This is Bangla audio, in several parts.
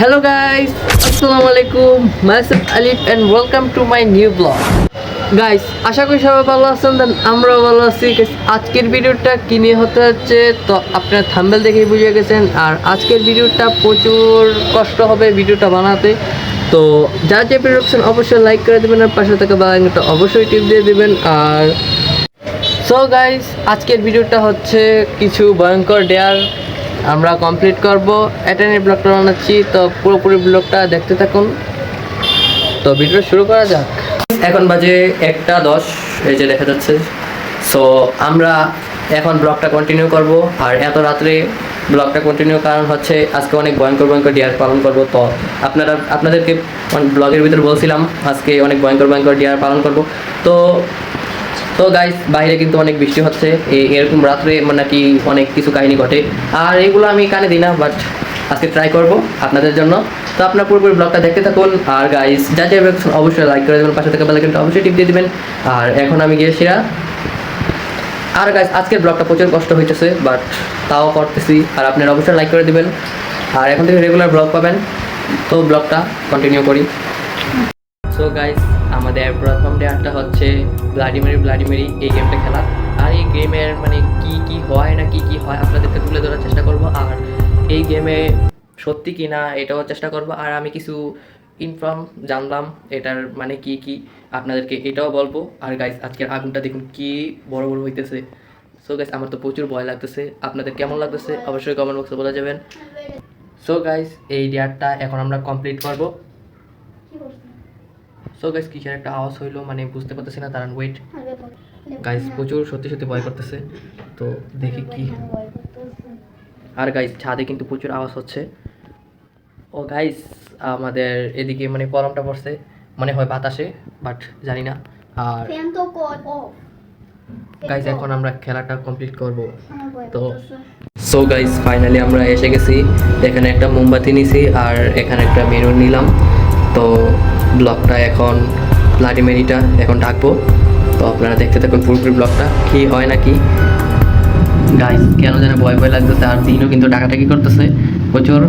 হ্যালো গাইস আসসালামু আলাইকুম myself Alif and welcome to my new blog আশা করি সবাই ভালো আছেন দেন আমরাও ভালো আছি। আজকের ভিডিওটা কি নিয়ে হতে হচ্ছে তো আপনার থাম্বেল দেখেই বুঝে গেছেন। আর আজকের ভিডিওটা প্রচুর কষ্ট হবে ভিডিওটা বানাতে। তো যা যে দেখছেন অবশ্যই লাইক করে দেবেন। আর পাশে থাকা বেলাইনটা অবশ্যই টিপ দিয়ে দেবেন। আর সো গাইস আজকের ভিডিওটা হচ্ছে কিছু ভয়ঙ্কর ডেয়ার আমরা কমপ্লিট করব। অ্যাটেনের ব্লগটা বানাচ্ছি, তো পুরোপুরি ব্লগটা দেখতে থাকুন। তো ভিডিও শুরু করা যাক। এখন বাজে একটা দশ, এই যে দেখা যাচ্ছে। সো আমরা এখন ব্লগটা কন্টিনিউ করব, আর এত রাত্রে ব্লগটা কন্টিনিউ কারণ হচ্ছে আজকে অনেক ভয়ঙ্কর ভয়ঙ্কর ডিয়ার পালন করব। তো আপনারা, আপনাদেরকে ব্লগের ভিতরে বলছিলাম, আজকে অনেক ভয়ঙ্কর ভয়ঙ্কর ডিয়ার পালন করব। তো তো গাইস বাইরে কিন্তু অনেক বৃষ্টি হচ্ছে। এরকম রাত্রে নাকি অনেক কিছু কাহিনী ঘটে। আর এগুলো আমি কানে দিই না বাট আজকে ট্রাই করব আপনাদের জন্য। তো আপনার পুরোপুরি ব্লগটা দেখতে থাকুন। আর গাইস যা যা অবশ্যই লাইক করে দেবেন, পাশে থেকে বেলাইকনটা অবশ্যই টিপ দিয়ে দিবেন। আর এখন আমি গিয়ে সেরা আর গাইস আজকের ব্লগটা প্রচুর কষ্ট হইতেছে বাট তাও করতেছি। আর আপনারা অবশ্যই লাইক করে দিবেন। আর এখন থেকে রেগুলার ব্লগ পাবেন। তো ব্লগটা কন্টিনিউ করি। সো গাইস আমাদের প্রথম ডেয়ারটা হচ্ছে ব্লাডিমেরি ব্লাডিমেরি এই গেমটা খেলা। আর এই গেমের মানে কি কি হয় না কি কি হয় আপনাদেরকে তুলে ধরার চেষ্টা করব। আর এই গেমে সত্যি কি না এটাও চেষ্টা করব। আর আমি কিছু ইনফর্ম জানলাম এটার মানে কি কি আপনাদেরকে এটাও বলব। আর গাইস আজকের আগুনটা দেখুন কি বড় বড় হইতেছে। সো গাইস আমার তো প্রচুর ভয় লাগতেছে। আপনাদের কেমন লাগতেছে? অবশ্যই কমেন্ট বক্সে বলে যাবেন। সো গাইস এই ডেয়ারটা এখন আমরা কমপ্লিট করব। সো গাইস কিসের একটা আওয়াজ হইল মানে বুঝতে পারতেছি না দাঁড়ান ওয়েট গাইস প্রচুর সত্যি সত্যি ভয় করতেছে। তো দেখি কি আর গাইস ছাদে কিন্তু প্রচুর আওয়াজ হচ্ছে। ও গাইস আমাদের এদিকে মানে গরমটা পড়ছে। মনে হয় বাতাসে বাট জানি না। আর ফ্যান তো কর অফ গাইস এখন আমরা খেলাটা কমপ্লিট করব। তো সো গাইস ফাইনালি আমরা এসে গেছি। এখানে একটা মোমবাতি নিছি আর এখানে একটা মেরুন নিলাম। তো ব্লগটা এখন ব্লাডি মেরিটা এখন ডাকবো। তো আপনারা দেখতে থাকুন পুরোপুরি ব্লগটা, কি হয় নাকি গাইস কেন যেন ভয় ভয় লাগতেছে আর দিনও কিন্তু ডাকাটাকি করতেছে, প্রচুর।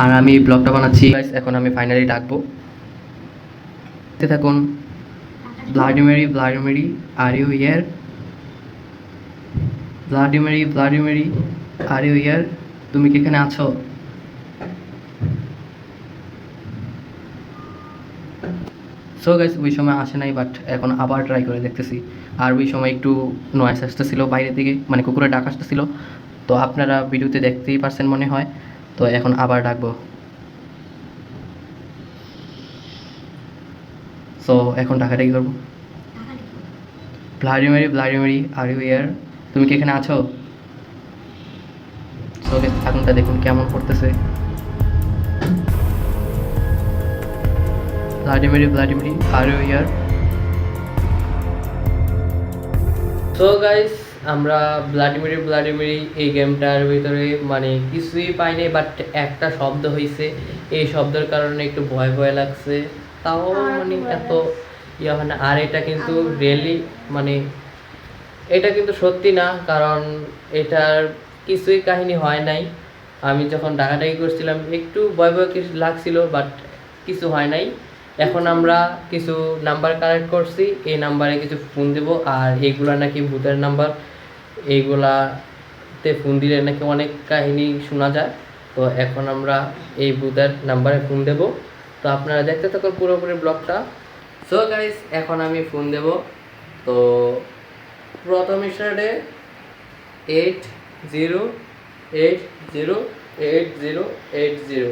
আর আমি ব্লগটা বানাচ্ছি। গাইস এখন আমি ফাইনালি ডাকবো। দেখতে থাকুন ব্লাডিমেরি ব্লাডিমেরি আর ইউ ইয়ার ভ্লাডিমিরি ভ্লাডিমিরি আর ইউ ইয়ার তুমি কি এখানে আছো? সো গাইস ওই সময় আসে নাই বাট এখন আবার ট্রাই করে দেখতেছি। আর ওই সময় একটু নয়েস আসতেছিল বাইরের দিকে মানে কুকুরে ডাক আসতেছিল। তো আপনারা ভিডিওতে দেখতেই পারছেন মনে হয়। তো এখন আবার ডাকবো। সো এখন ডাকাটাকি করব। ভ্লাডিমিরি ভ্লাডিমিরি আর ইউ ইয়ার তুমি কি এখানে আছো? সো আগুনটা দেখুন কেমন পড়তেছে। ভ্লাডিমিরি ভ্লাডিমিরি are you here so guys আমরা ভ্লাডিমিরি ভ্লাডিমিরি এই গেমটার ভিতরে মানে কিছুই পাইনি বাট একটা শব্দ হয়েছে এই শব্দের কারণে একটু ভয় ভয় লাগছে। তাও মানে এত ইয়ে হয় না। আর এটা কিন্তু রিয়েলি মানে এটা কিন্তু সত্যি না কারণ এটার কিছুই কাহিনী হয় নাই। আমি যখন ডাকাডাকি করছিলাম একটু ভয় ভয় কিছু লাগছিল বাট কিছু হয় নাই। এখন আমরা কিছু নাম্বার কালেক্ট করছি, এই নাম্বারে কিছু ফোন দেব, আর এইগুলা নাকি ভূতের নাম্বার এইগুলাতে ফোন দিলে নাকি অনেক কাহিনী শোনা যায়। তো এখন আমরা এই ভূতের নাম্বারে ফোন দেব। তো আপনারা দেখতে থাকুন পুরোপুরি ব্লগটা। সো গাইস এখন আমি ফোন দেব। তো প্রথম স্টার্টে eight zero eight zero eight zero eight zero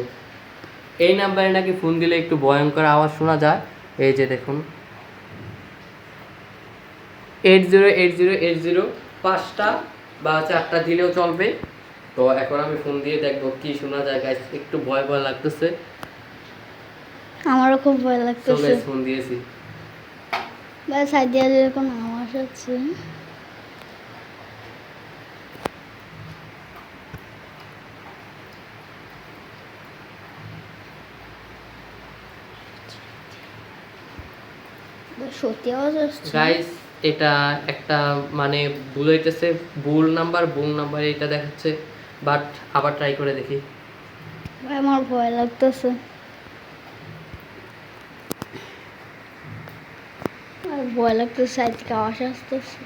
এই নাম্বারে নাকি ফোন দিলে একটু ভয়ঙ্কর আওয়াজ শোনা যায়। এই যে দেখুন। Eight zero eight zero eight zero পাঁচটা বা চারটা দিলেও চলবে। তো এখন আমি ফোন দিয়ে দেখব কি শোনা যায় গাইস একটু ভয় ভয় লাগতেছে। আমারও খুব ভয় লাগতেছে। ফোন দিয়েছি। বা সাইড দিয়ে যেরকম আওয়াজ হচ্ছে। সত্যি আওয়াজ আসছে। গাইস এটা একটা মানে ভুল হইতেছে। ভুল নাম্বার ভুল নাম্বার এটা দেখাচ্ছে বাট আবার ট্রাই করে দেখি। ভাই আমার ভয় লাগতেছে। আর ভয় লাগতেছে থেকে আওয়াজ আসতেছে।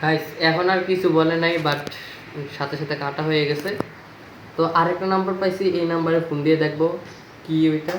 গাইস এখন আর কিছু বলে নাই বাট সাথে সাথে কাটা হয়ে গেছে। তো আরেকটা নাম্বার পাইছি এই নাম্বারে ফোন দিয়ে দেখব কি ওইটা।